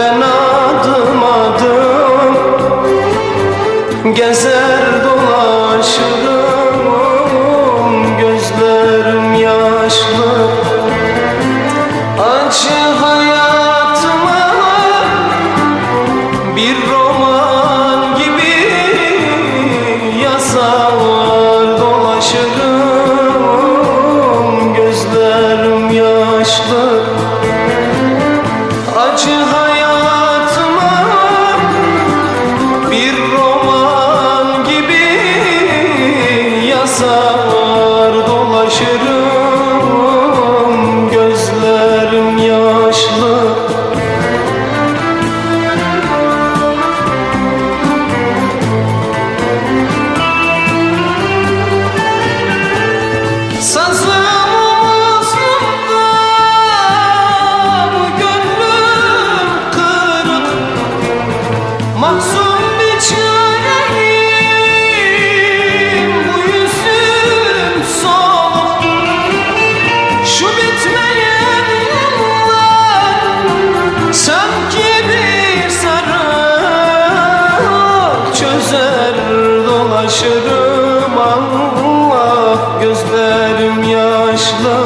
Ben adım adım gezer dolaşırım Gözlerim yaşlı. Acı hayatımı bir roman gibi yazar dolaşırım Gözlerim yaşlı. Acı hayatımı Mahzun bir çareyim Bu yüzüm soluk Şu bitmeyen yıllar Sanki bir Çözer. Dolaşırım Allah Gözlerim yaşlı.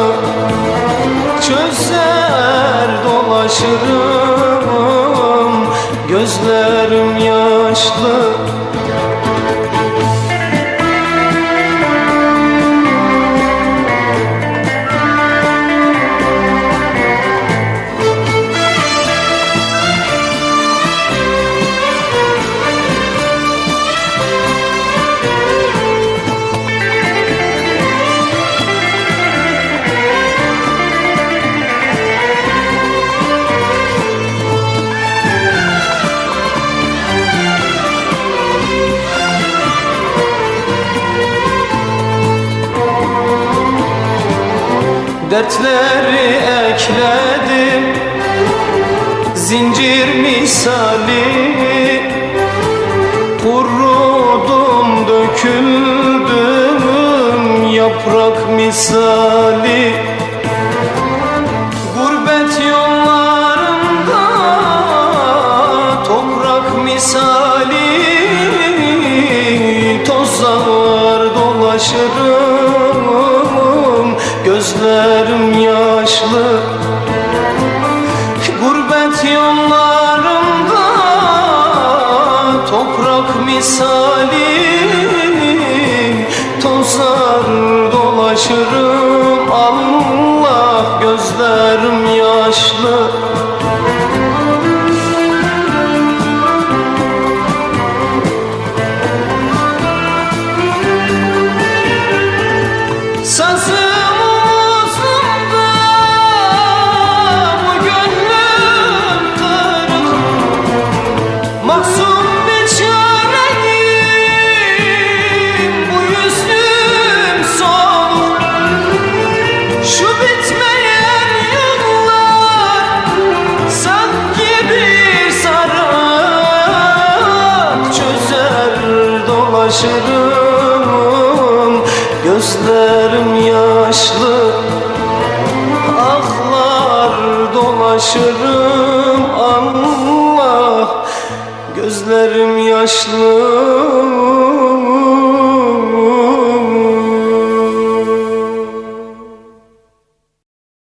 Çözer dolaşırım Gözlerim yaşlı Dertleri ekledim. Zincir misali Kurudum döküldüm Yaprak misali. Gurbet yollarında Toprak misali Tozlar dolaşırım Gözlerim yaşlı. Gurbet yollarında Toprak misali. Tozar dolaşırım Allah gözlerim yaşlı dolaşırım Gözlerim yaşlı Ahlar dolaşırım Allah Gözlerim yaşlı